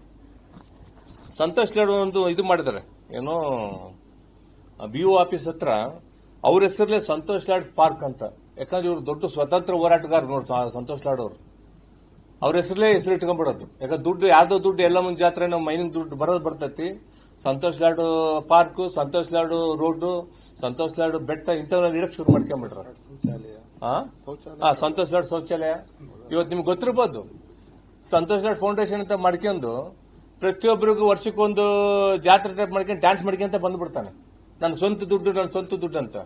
ಸಂತೋಷ್ ಲಾಡು ಒಂದು ಇದು ಮಾಡಿದ್ದಾರೆ. ಏನೋ ಬಿ ಒ ಆಫೀಸ್ ಹತ್ರ ಅವ್ರ ಹೆಸರಲ್ಲೇ ಸಂತೋಷ್ ಲಾಡ್ ಪಾರ್ಕ್ ಅಂತ. ಯಾಕಂದ್ರೆ ಇವರು ದೊಡ್ಡ ಸ್ವತಂತ್ರ ಹೋರಾಟಗಾರ ನೋಡಿ ಸಂತೋಷ್ ಲಾಡ್ ಅವರು. ಅವ್ರ ಹೆಸರಲ್ಲೇ ಹೆಸರು ಇಟ್ಕೊಂಡ್ಬಿಡೋದು. ಯಾಕಂದ್ರೆ ದುಡ್ಡು, ಯಾವ್ದೋ ದುಡ್ಡು, ಎಲ್ಲ ಮುಂದೆ ಜಾತ್ರೆ ನಾವು ಮೈನಿಂಗ್ ದುಡ್ಡು ಬರೋದು ಬರ್ತೈತಿ. ಸಂತೋಷ್ ಲಾಡು ಪಾರ್ಕ್ ಸಂತೋಷ್ ಲಾಡು ರೋಡ್ ಸಂತೋಷ್ ಲಾಡು ಬೆಟ್ಟ ಇಂಥವನ್ನ ಇಡಕ್ ಶುರು ಮಾಡ್ಕೊಂಡ್ಬಿಟ್ರ. ಹಾ ಸಂತೋಷ್ ಲಾಡ್ ಶೌಚಾಲಯ. ಇವತ್ತು ನಿಮ್ಗೆ ಗೊತ್ತಿರ್ಬೋದು. ಸಂತೋಷ್ ಲಾಡ್ ಫೌಂಡೇಶನ್ ಅಂತ ಮಾಡ್ಕೊಂಡು ಪ್ರತಿಯೊಬ್ಬರಿಗೂ ವರ್ಷಕ್ಕೊಂದು ಜಾತ್ರೆ ಟೈಪ್ ಮಾಡ್ಕೊಂಡು ಡ್ಯಾನ್ಸ್ ಮಾಡ್ಕೊಂತ ಬಂದ್ಬಿಡ್ತಾನೆ. ನನ್ನ ಸ್ವಂತ ದುಡ್ಡು, ನನ್ನ ಸ್ವಂತ ದುಡ್ಡು ಅಂತ.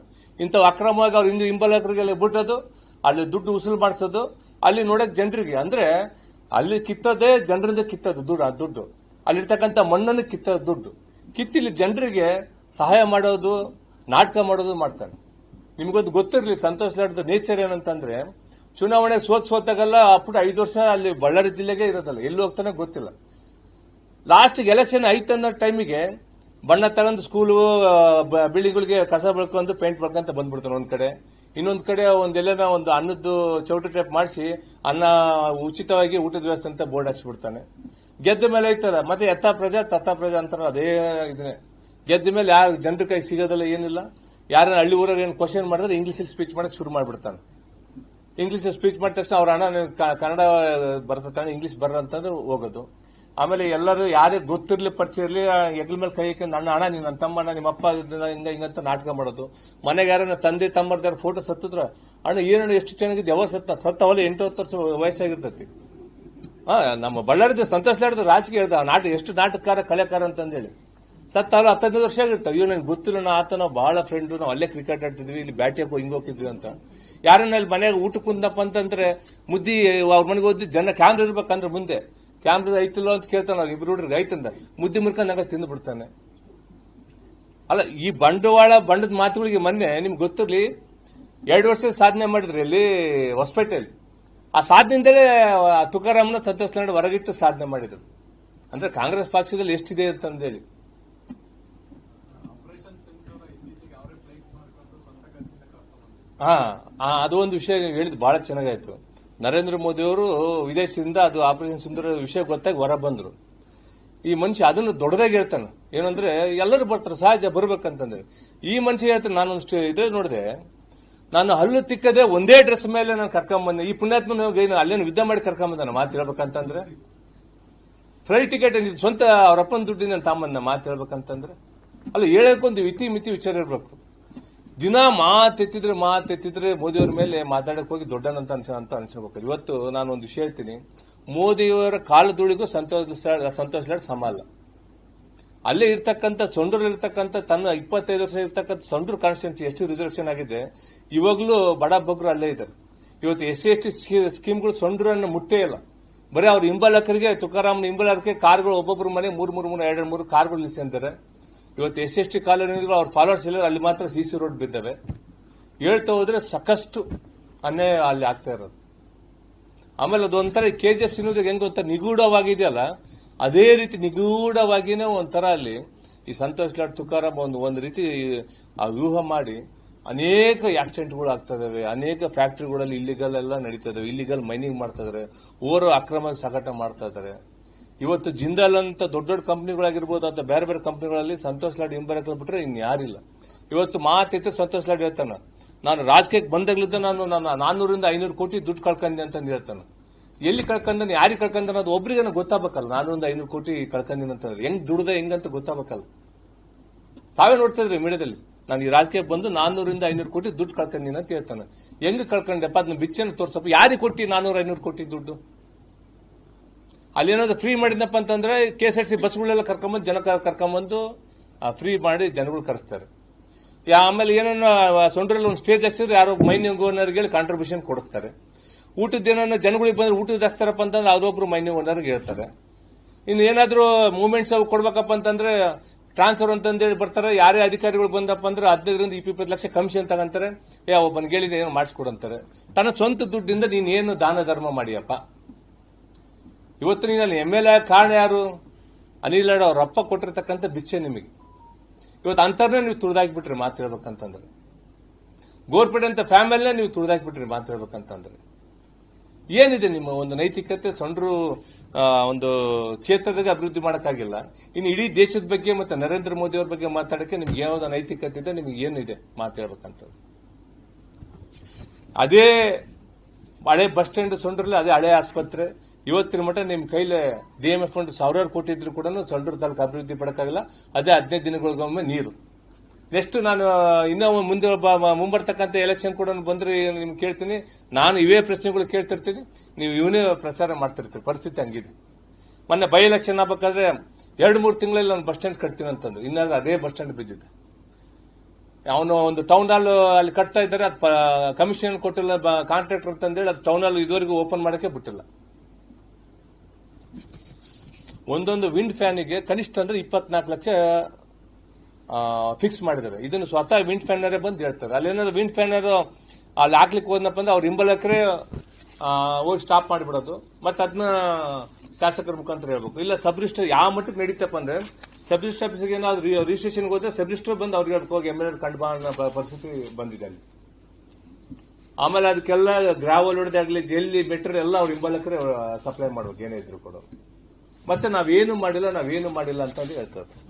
ಇಂಥವು ಅಕ್ರಮವಾಗಿ ಅವ್ರು ಹಿಂದೆ ಹಿಂಬಲಕರಿಗೆಲ್ಲ ಬಿಟ್ಟೋದು, ಅಲ್ಲಿ ದುಡ್ಡು ಉಸುಲು ಮಾಡಿಸೋದು ಅಲ್ಲಿ ನೋಡಕ್ ಜನರಿಗೆ, ಅಂದ್ರೆ ಅಲ್ಲಿ ಕಿತ್ತೋದೇ ಜನರಿಂದ ಕಿತ್ತೋದು ದುಡ್ಡು ದುಡ್ಡು. ಅಲ್ಲಿರ್ತಕ್ಕಂಥ ಮಣ್ಣನ್ನು ಕಿತ್ತೋದು ದುಡ್ಡು. ಕಿತ್ತಿಲ್ಲಿ ಜನರಿಗೆ ಸಹಾಯ ಮಾಡೋದು, ನಾಟಕ ಮಾಡೋದು ಮಾಡ್ತಾರೆ. ನಿಮ್ಗೊಂದು ಗೊತ್ತಿರಲಿ, ಸಂತೋಷ್ ಲಾಡ್ದ ನೇಚರ್ ಏನಂತಂದ್ರೆ, ಚುನಾವಣೆ ಸೋತ್ ಸೋತಾಗಲ್ಲ ಅಪ್ಪುಟ ಐದು ವರ್ಷ ಅಲ್ಲಿ ಬಳ್ಳಾರಿ ಜಿಲ್ಲೆಗೆ ಇರೋದಲ್ಲ, ಎಲ್ಲಿ ಹೋಗ್ತಾನೆ ಗೊತ್ತಿಲ್ಲ. ಲಾಸ್ಟ್ ಎಲೆಕ್ಷನ್ ಐತನ್ನೋ ಟೈಮಿಗೆ ಬಣ್ಣ ತಗೊಂಡು ಸ್ಕೂಲು ಬಿಳಿಗಳಿಗೆ ಕಸ ಬಳ್ಕೊಂಡು ಪೇಂಟ್ ಬಳ್ಕೊಂತ ಬಂದ್ಬಿಡ್ತಾನೆ ಒಂದ್ ಕಡೆ. ಇನ್ನೊಂದ್ ಕಡೆ ಒಂದೆಲ್ಲ ಒಂದು ಅನ್ನದ್ದು ಚೌಟು ಟೈಪ್ ಮಾಡಿಸಿ ಅನ್ನ ಉಚಿತವಾಗಿ ಊಟದ ವ್ಯವಸ್ಥೆ ಅಂತ ಬೋರ್ಡ್ ಹಾಕ್ಸ್ಬಿಡ್ತಾನೆ. ಗೆದ್ದ ಮೇಲೆ ಐತಲ್ಲ ಮತ್ತೆ ಎತ್ತ ಪ್ರಜಾ, ತತ್ತ ಪ್ರಜಾ ಅಂತಾರ ಅದೇ ಇದನ್ನೇ ಗೆದ್ದ ಮೇಲೆ ಯಾರು ಜನರ ಕೈ ಸಿಗೋದಲ್ಲ ಏನಿಲ್ಲ. ಯಾರನ್ನ ಹಳ್ಳಿ ಊರಲ್ಲಿ ಏನು ಕ್ವಶನ್ ಮಾಡಿದ್ರೆ ಇಂಗ್ಲಿಷ್ ಸ್ಪೀಚ್ ಮಾಡಕ್ ಶುರು ಮಾಡಿಬಿಡ್ತಾನೆ. ಇಂಗ್ಲಿಷ್ ಸ್ಪೀಚ್ ಮಾಡಿದ ತಕ್ಷಣ ಅವ್ರ ಕ- ಕನ್ನಡ ಬರ್ತಾನೆ ಇಂಗ್ಲೀಷ್ ಬರ್ರ ಅಂತಂದ್ರೆ ಹೋಗೋದು. ಆಮೇಲೆ ಎಲ್ಲರೂ ಯಾರೇ ಗೊತ್ತಿರ್ಲಿ, ಪರಿಚಯ ಇರಲಿ ಎಗ್ಲ ಮೇಲೆ ಕೈ ಹಾಕಿ ನನ್ನ ಅಣ್ಣ ನಿನ್ನ ನನ್ನ ತಮ್ಮ ಅಣ್ಣ ನಿಮ್ಮ ಅಪ್ಪ ಹಿಂಗ ಹಿಂಗಂತ ನಾಟಕ ಮಾಡೋದು. ಮನೆಗೆ ಯಾರನ್ನ ತಂದೆ ತಮ್ಮರ್ದಾರ ಫೋಟೋ ಸತ್ತಿದ್ರ, ಅಣ್ಣ ಏನಣ್ಣ ಎಷ್ಟು ಚೆನ್ನಾಗಿದೆ ಯಾವ ಸತ್ತ ಸತ್ತ ಅವಲ್ಲ ಎಂಟು ಹತ್ತು ವರ್ಷ ವಯಸ್ಸಾಗಿರ್ತತಿ. ಹಾ ನಮ್ಮ ಬಳ್ಳಾರಿದ ಸಂತೋಷ ಲಾಡ್ದು ರಾಜಕೀಯ ಹೇಳ್ದ ನಾಟಕ ಎಷ್ಟು ನಾಟಕಕಾರ, ಕಲೆಕಾರ ಅಂತಂದೇಳಿ. ಸತ್ತ ಅವ್ರು ಹತ್ತೈದು ವರ್ಷ ಆಗಿರ್ತಾವ. ಇವ್ ನನಗೆ ಗೊತ್ತಿಲ್ಲ, ನಾ, ಆತ, ನಾವು ಬಹಳ ಫ್ರೆಂಡ್ ನಾವು ಅಲ್ಲೇ ಕ್ರಿಕೆಟ್ ಆಡ್ತಿದ್ವಿ, ಇಲ್ಲಿ ಬ್ಯಾಟಿ ಹಾಕೋ ಹಿಂಗ್ ಹೋಗ್ತಿದ್ವಿ ಅಂತ. ಯಾರನ್ನ ಅಲ್ಲಿ ಮನೆಗೆ ಊಟಕ್ಕೆ ಕುಂದಪ್ಪ ಅಂತಂದ್ರೆ, ಮುದ್ದಿ, ಅವ್ರ ಮನೆಗೆ ಹೋದ್ವಿ, ಜನ ಕ್ಯಾಮ್ರಾ ಇರ್ಬೇಕಂದ್ರೆ ಮುಂದೆ. ಕ್ಯಾಮ್ರಾ ಐತಿಲ್ಲ ಅಂತ ಕೇಳ್ತಾನೆ ಅವ್ರು ಇಬ್ರು ಹುಡುಗ್ರಿಗೆ ಐತಂದ ಮುದ್ದಿ ಮುರ್ಕ ನಂಗ ತಿಂದು ಬಿಡ್ತಾನೆ. ಅಲ್ಲ ಈ ಬಂಡವಾಳ ಬಂಡದ ಮಾತುಗಳಿಗೆ ಮೊನ್ನೆ ನಿಮ್ಗೆ ಗೊತ್ತಿರಲಿ ಎರಡು ವರ್ಷ ಸಾಧನೆ ಮಾಡಿದ್ರಿ ಅಲ್ಲಿ ಹೊಸಪೇಟೆಯಲ್ಲಿ. ಆ ಸಾಧನೆಯಿಂದಲೇ ತುಕಾರಾಮನ ಸಂತೋಷ್ ಲಾಡ್ ಹೊರಗಿಟ್ಟು ಸಾಧನೆ ಮಾಡಿದ್ರು. ಅಂದ್ರೆ ಕಾಂಗ್ರೆಸ್ ಪಕ್ಷದಲ್ಲಿ ಎಷ್ಟಿದೆ ಅಂತಂದೇಳಿ ಹಾ ಅದು ಒಂದು ವಿಷಯ ಹೇಳಿದ್ ಬಹಳ ಚೆನ್ನಾಗಾಯ್ತು. ನರೇಂದ್ರ ಮೋದಿ ಅವರು ವಿದೇಶದಿಂದ ಅದು ಆಪರೇಷನ್ ಸುಂದರ ವಿಷಯ ಗೊತ್ತಾಗಿ ಹೊರ ಬಂದರು. ಈ ಮನುಷ್ಯ ಅದನ್ನು ದೊಡ್ಡದಾಗಿ ಹೇಳ್ತಾನೆ. ಏನಂದ್ರೆ ಎಲ್ಲರೂ ಬರ್ತಾರೆ, ಸಹಜ ಬರ್ಬೇಕಂತಂದ್ರೆ. ಈ ಮನುಷ್ಯ ಹೇಳ್ತಾನೆ ನಾನೊಂದು ಇದ್ರೆ ನೋಡಿದೆ, ನಾನು ಹಲ್ಲು ತಿಕ್ಕದೆ ಒಂದೇ ಡ್ರೆಸ್ ಮೇಲೆ ನಾನು ಕರ್ಕೊಂಬಂದೆ ಈ ಪುಣ್ಯಾತ್ಮನ ಏನು, ಅಲ್ಲೇನು ಯುದ್ಧ ಮಾಡಿ ಕರ್ಕೊಂಬಂದ ಮಾತು ಹೇಳ್ಬೇಕಂತಂದ್ರೆ. ಫ್ಲೈಟ್ ಟಿಕೆಟ್ ಸ್ವಂತ ಅವ್ರ ಅಪ್ಪನ ದುಡ್ಡಿನ ತಾಂಬಂದ ಮಾತು ಹೇಳ್ಬೇಕಂತಂದ್ರೆ. ಅಲ್ಲ, ಹೇಳಕ್ಕೊಂದು ಇತಿ ಮಿತಿ ವಿಚಾರ ಇರ್ಬೇಕು. ದಿನ ಮಾತೆತ್ತಿದ್ರೆ ಮಾತೆತ್ತಿದ್ರೆ ಮೋದಿಯವರ ಮೇಲೆ ಮಾತಾಡಕ್ ಹೋಗಿ ದೊಡ್ಡನಂತ ಅನ್ಸ, ಅಂತ ಅನ್ಸಬೇಕು. ಇವತ್ತು ನಾನು ಒಂದು ವಿಷಯ ಹೇಳ್ತೀನಿ. ಮೋದಿಯವರ ಕಾಲದುಳಿಗೂ ಸಂತೋಷ ಸಂತೋಷ ಲಾಡ್ ಸಮ ಅಲ್ಲ. ಅಲ್ಲೇ ಇರ್ತಕ್ಕಂಥ ಇರ್ತಕ್ಕಂಥ ತನ್ನ ಇಪ್ಪತ್ತೈದು ವರ್ಷ ಇರ್ತಕ್ಕಂಥ ಸೊಂಡ್ರು ಕಾನ್ಸ್ಟಿಟ್ಯೂನ್ಸಿ ಎಷ್ಟು ರಿಸರ್ವೇಷನ್ ಆಗಿದೆ, ಇವಾಗಲೂ ಬಡ ಬಗ್ರು ಅಲ್ಲೇ ಇದ್ದಾರೆ. ಇವತ್ತು ಎಸ್ ಸಿ, ಎಸ್ ಟಿ ಸ್ಕೀಮ್ಗಳು ಸೊಂಡ್ರನ್ನು ಮುಟ್ಟೇ ಇಲ್ಲ. ಬರೀ ಅವ್ರ ಹಿಂಬಾಲಕರಿಗೆ, ತುಕಾರಾಮ್ನ ಹಿಂಬಾಲಕರಿಗೆ ಕಾರ್ಗಳು ಒಬ್ಬೊಬ್ರು ಮನೆ ಮೂರು ಮೂರು ಮೂರು, ಎರಡು, ಮೂರು ಕಾರ್ಗಳು ನಿಲ್ಸಂತಾರೆ ಇವತ್ತು ಎಸ್ ಎಸ್ ಟಿ ಕಾಲೋನಿಗಳು ಅವ್ರ ಫಾಲೋವರ್ಸ್ ಇಲ್ಲ ಅಲ್ಲಿ ಮಾತ್ರ ಸಿ ಸಿ ರೋಡ್ ಬಿದ್ದಾವೆ. ಹೇಳ್ತಾ ಹೋದ್ರೆ ಸಾಕಷ್ಟು ಅನ್ಯಾಯ ಅಲ್ಲಿ ಆಗ್ತಾ ಇರೋದು. ಆಮೇಲೆ ಅದೊಂಥರ ಕೆ ಜಿ ಎಫ್ ಸಿನಿಮಾದಾಗ ಹೆಂಗ ಒಂಥರ ನಿಗೂಢವಾಗಿದೆಯಲ್ಲ, ಅದೇ ರೀತಿ ನಿಗೂಢವಾಗಿನೇ ಒಂಥರ ಅಲ್ಲಿ ಈ ಸಂತೋಷ್ ಲಾಡ್ ತುಕಾರಾಮ್ ಒಂದು ಒಂದು ರೀತಿ ಆ ವ್ಯೂಹ ಮಾಡಿ ಅನೇಕ ಆಕ್ಸಿಡೆಂಟ್ಗಳು ಆಗ್ತಾ ಇದಾವೆ, ಅನೇಕ ಫ್ಯಾಕ್ಟರಿಗಳಲ್ಲಿ ಇಲ್ಲಿಗಲ್ ಎಲ್ಲ ನಡೀತಾ ಇಲ್ಲಿಗಲ್ ಮೈನಿಂಗ್ ಮಾಡ್ತಾ ಇದಾರೆ, ಓವರ್ ಅಕ್ರಮ ಸಾಗಾಟ ಮಾಡ್ತಾ ಇದಾರೆ. ಇವತ್ತು ಜಿಂದಾಲ್ ಅಂತ ದೊಡ್ಡ ದೊಡ್ಡ ಕಂಪ್ನಿಗಳಾಗಿರ್ಬೋದು ಅಥವಾ ಬೇರೆ ಬೇರೆ ಕಂಪ್ನಿಗಳಲ್ಲಿ ಸಂತೋಷ್ ಲಾಡ್ ಹಿಂಬರಕ್ಕೆ ಬಿಟ್ರೆ ಇನ್ ಯಾರಿಲ್ಲ. ಇವತ್ತು ಮಾತಿತ್ತು ಸಂತೋಷ್ ಲಾಡ್ ಹೇಳ್ತಾನ. ನಾನು ರಾಜಕೀಯಕ್ಕೆ ಬಂದಾಗ್ಲಿದ್ದ ನಾನು ನಾನು ನಾನ್ನೂರಿಂದ ಐನೂರು ಕೋಟಿ ದುಡ್ಡು ಕಳ್ಕಂದೆ ಅಂತ ಹೇಳ್ತಾನೆ. ಎಲ್ಲಿ ಕಳ್ಕೊಂಡ ಯಾರಿಗೆ ಕಳ್ಕೊಂಡ ಅನ್ನೋದು ಒಬ್ರಿಗೆ ಗೊತ್ತಾಗಬೇಕಲ್ಲ. ನಾನೂರಿಂದ ಐನೂರು ಕೋಟಿ ಕಳ್ಕಂದಿನ ಅಂತಂದ್ರೆ ಹೆಂಗ್ ದುಡ್ದ ಹೆಂಗಂತ ಗೊತ್ತಾಗಬೇಕಲ್ಲ. ತಾವೇ ನೋಡ್ತಾ ಇದ್ರಿ ಮೀಡಿಯಾದಲ್ಲಿ. ನಾನು ಈ ರಾಜಕೀಯಕ್ಕೆ ಬಂದು ನಾನ್ನೂರಿಂದ ಐನೂರು ಕೋಟಿ ದುಡ್ಡು ಕಳ್ಕಂದಿನ ಅಂತ ಹೇಳ್ತಾನೆ. ಹೆಂಗ್ ಕಳ್ಕೊಂಡೆಪ್ಪ ಅದನ್ನ ಬಿಚ್ಚನ್ನು ತೋರ್ಸಪ್ಪ. ಯಾರಿಗೆ ಕೊಟ್ಟಿ ನಾನೂರ ಐನೂರು ಕೋಟಿ ದುಡ್ಡು? ಅಲ್ಲಿ ಏನಾದ್ರು ಫ್ರೀ ಮಾಡಿದ್ನಪ್ಪ ಅಂತಂದ್ರೆ ಕೆ ಎಸ್ ಆರ್ ಸಿ ಬಸ್ಗಳೆಲ್ಲ ಕರ್ಕೊಂಬಂದು ಜನ ಕರ್ಕೊಂಡ್ಬಂದು ಫ್ರೀ ಮಾಡಿ ಜನಗಳು ಕರೆಸ್ತಾರೆ. ಆಮೇಲೆ ಏನನ್ನ ಸೊಂಡ್ರಲ್ಲಿ ಒಂದು ಸ್ಟೇಜ್ ಹಾಕ್ಸಿದ್ರೆ ಯಾರೋ ಮೈನಿಂಗ್ ಓನರ್ಗೆ ಕಾಂಟ್ರಿಬ್ಯೂಷನ್ ಕೊಡಿಸ್ತಾರೆ. ಊಟದ ಏನನ್ನ ಜನಗಳಿಗೆ ಬಂದ್ರೆ ಊಟದ ಹಾಕ್ತಾರಪ್ಪ ಅಂತಂದ್ರೆ ಅವರೊಬ್ರು ಮೈನಿಂಗ್ ಓನರ್ಗೆ ಹೇಳ್ತಾರೆ. ಇನ್ನು ಏನಾದರೂ ಮೂವ್ಮೆಂಟ್ಸ್ ಅವು ಕೊಡ್ಬೇಕಪ್ಪ ಅಂತಂದ್ರೆ ಟ್ರಾನ್ಸ್ಫರ್ ಅಂತಂದೇಳಿ ಬರ್ತಾರೆ. ಯಾರೇ ಅಧಿಕಾರಿಗಳು ಬಂದಪ್ಪ ಅಂದ್ರೆ ಹದಿನೈದರಿಂದ ಇಪ್ಪತ್ತು ಲಕ್ಷ ಕಮಿಷನ್ ತಗಂತಾರೆ. ಏ ಒಬ್ಬನ್ ಹೇಳಿದ ಏನು ಮಾಡಿಸ್ಕೊಡಂತಾರೆ ತನ್ನ ಸ್ವಂತ ದುಡ್ಡಿಂದ ನೀನ್ ಏನು ದಾನ ಧರ್ಮ ಮಾಡಿಯಪ್ಪ? ಇವತ್ತು ನೀನು ಅಲ್ಲಿ ಎಂ ಎಲ್ ಎ ಕಾರಣ ಯಾರು? ಅನಿಲ್ ಅಡ ಅವ್ರ ಅಪ್ಪ ಕೊಟ್ಟಿರ್ತಕ್ಕಂಥ ಭಿಕ್ಷೆ ನಿಮಗೆ. ಇವತ್ತು ಅಂತರ್ನೇ ನೀವು ತುಳಿದಾಕ್ಬಿಟ್ರಿ ಮಾತು ಹೇಳ್ಬೇಕಂತಂದ್ರೆ. ಗೋರ್ಪೇಟೆ ಅಂತ ಫ್ಯಾಮಿಲಿನೇ ನೀವು ತುಳಿದಾಕ್ಬಿಟ್ರಿ ಮಾತು ಹೇಳ್ಬೇಕಂತಂದ್ರೆ. ಏನಿದೆ ನಿಮ್ಮ ಒಂದು ನೈತಿಕತೆ ಸೊಂಡ್ರು ಒಂದು ಕ್ಷೇತ್ರದಾಗ ಅಭಿವೃದ್ಧಿ ಮಾಡೋಕ್ಕಾಗಿಲ್ಲ. ಇನ್ನು ಇಡೀ ದೇಶದ ಬಗ್ಗೆ ಮತ್ತೆ ನರೇಂದ್ರ ಮೋದಿ ಅವ್ರ ಬಗ್ಗೆ ಮಾತಾಡಕ್ಕೆ ನಿಮ್ಗೆ ಯಾವ್ದು ನೈತಿಕತೆ ಇದೆ, ನಿಮ್ಗೆ ಏನಿದೆ ಮಾತಾಡ್ಬೇಕಂತ ಅದೇ ಹಳೆ ಬಸ್ ಸ್ಟ್ಯಾಂಡ್ ಸೊಂಡ್ರಲ್ಲಿ ಅದೇ ಹಳೆ ಆಸ್ಪತ್ರೆ ಇವತ್ತಿನ ಮಟ್ಟ ನಿಮ್ ಕೈಲಿ ಡಿ ಎಂ ಎಫ್ ಫಂಡ್ ಸಾವಿರಾರು ಕೋಟಿ ಇದ್ರು ಕೂಡ ಸಂಡೂರು ತಾಲೂಕು ಅಭಿವೃದ್ಧಿ ಪಡಕಾಗಿಲ್ಲ ಅದೇ ಹದಿನೈದು ದಿನಗಳಿಗೊಮ್ಮೆ ನೀರು. ನೆಕ್ಸ್ಟ್ ನಾನು ಇನ್ನೂ ಮುಂದೆ ಮುಂಬರ್ತಕ್ಕಂಥ ಎಲೆಕ್ಷನ್ ಕೂಡ ಬಂದ್ರೆ ನಿಮ್ಗೆ ಕೇಳ್ತೀನಿ. ನಾನು ಇವೇ ಪ್ರಶ್ನೆಗಳು ಕೇಳ್ತಿರ್ತೀನಿ. ನೀವು ಇವನೇ ಪ್ರಚಾರ ಮಾಡ್ತಿರ್ತೀವಿ ಪರಿಸ್ಥಿತಿ ಹಂಗಿದೆ. ಮೊನ್ನೆ ಬೈ ಎಲೆಕ್ಷನ್ ಆಗ್ಬೇಕಾದ್ರೆ ಎರಡು, ಮೂರು ತಿಂಗಳಲ್ಲಿ ಒಂದು ಬಸ್ ಸ್ಟ್ಯಾಂಡ್ ಕಟ್ತೀನಿ ಅಂತಂದ್ರು. ಇನ್ನಾದ್ರೂ ಅದೇ ಬಸ್ ಸ್ಟ್ಯಾಂಡ್ ಬಿದ್ದಿದೆ. ಅವನು ಒಂದು ಟೌನ್ ಹಾಲ್ ಅಲ್ಲಿ ಕಟ್ತಾ ಇದ್ದಾರೆ. ಅದು ಕಮಿಷನ್ ಕೊಟ್ಟಿಲ್ಲ ಕಾಂಟ್ರಾಕ್ಟರ್ ಅಂತಂದೇಳಿ ಅದು ಟೌನ್ ಹಾಲ್ ಇದುವರೆಗೂ ಓಪನ್ ಮಾಡೋಕೆ ಬಿಟ್ಟಿಲ್ಲ. ಒಂದೊಂದು ವಿಂಡ್ ಫ್ಯಾನಿಗೆ ಕನಿಷ್ಠ ಅಂದ್ರೆ ಇಪ್ಪತ್ನಾಲ್ಕು ಲಕ್ಷ ಫಿಕ್ಸ್ ಮಾಡಿದ್ದಾರೆ. ಇದನ್ನು ಸ್ವತಃ ವಿಂಡ್ ಫ್ಯಾನರೇ ಬಂದು ಹೇಳ್ತಾರೆ. ಅಲ್ಲಿ ಏನಾದ್ರು ವಿಂಡ್ ಫ್ಯಾನರ್ ಅಲ್ಲಿ ಹಾಕ್ಲಿಕ್ಕೆ ಹೋದ್ನಪ್ಪ ಅಂದ್ರೆ ಅವ್ರ ಹಿಂಬಲಕರೇ ಹೋಗಿ ಸ್ಟಾಪ್ ಮಾಡಿಬಿಡೋದು. ಮತ್ತೆ ಅದನ್ನ ಶಾಸಕರ ಮುಖಾಂತರ ಹೇಳ್ಬೇಕು. ಇಲ್ಲ ಸಬ್ ರಿಜಿಸ್ಟರ್ ಯಾವ ಮಟ್ಟಕ್ಕೆ ನಡೀತಪ್ಪ ಅಂದ್ರೆ ಸಬ್ ರಿಜಿಸ್ಟರ್ ಆಫೀಸ್ಗೆ ಏನಾದ್ರು ರಿಜಿಸ್ಟ್ರೇಷನ್ ಹೋದ್ರೆ ಸಬ್ ರಿಜಿಸ್ಟರ್ ಬಂದು ಅವ್ರಿಗೆ ಹೇಳ್ಬೇಕು, ಹೋಗಿ ಎಂ ಎಲ್ ಕಂಡು ಪರಿಸ್ಥಿತಿ ಬಂದಿದೆ ಅಲ್ಲಿ. ಆಮೇಲೆ ಅದಕ್ಕೆಲ್ಲ ಗ್ರಾವಲ್ ಹೊಡೆದಾಗ್ಲಿ, ಜೆಲ್ಲಿ ಬೆಟ್ರ್ ಎಲ್ಲ ಅವ್ರ ಎಕರೆ ಸಪ್ಲೈ ಮಾಡ್ಬೇಕು. ಏನೇ ಇದ್ರು ಕೂಡ. ಮತ್ತೆ ನಾವೇನು ಮಾಡಿಲ್ಲ ನಾವೇನು ಮಾಡಿಲ್ಲ ಅಂತ ಹೇಳ್ತಾರೆ.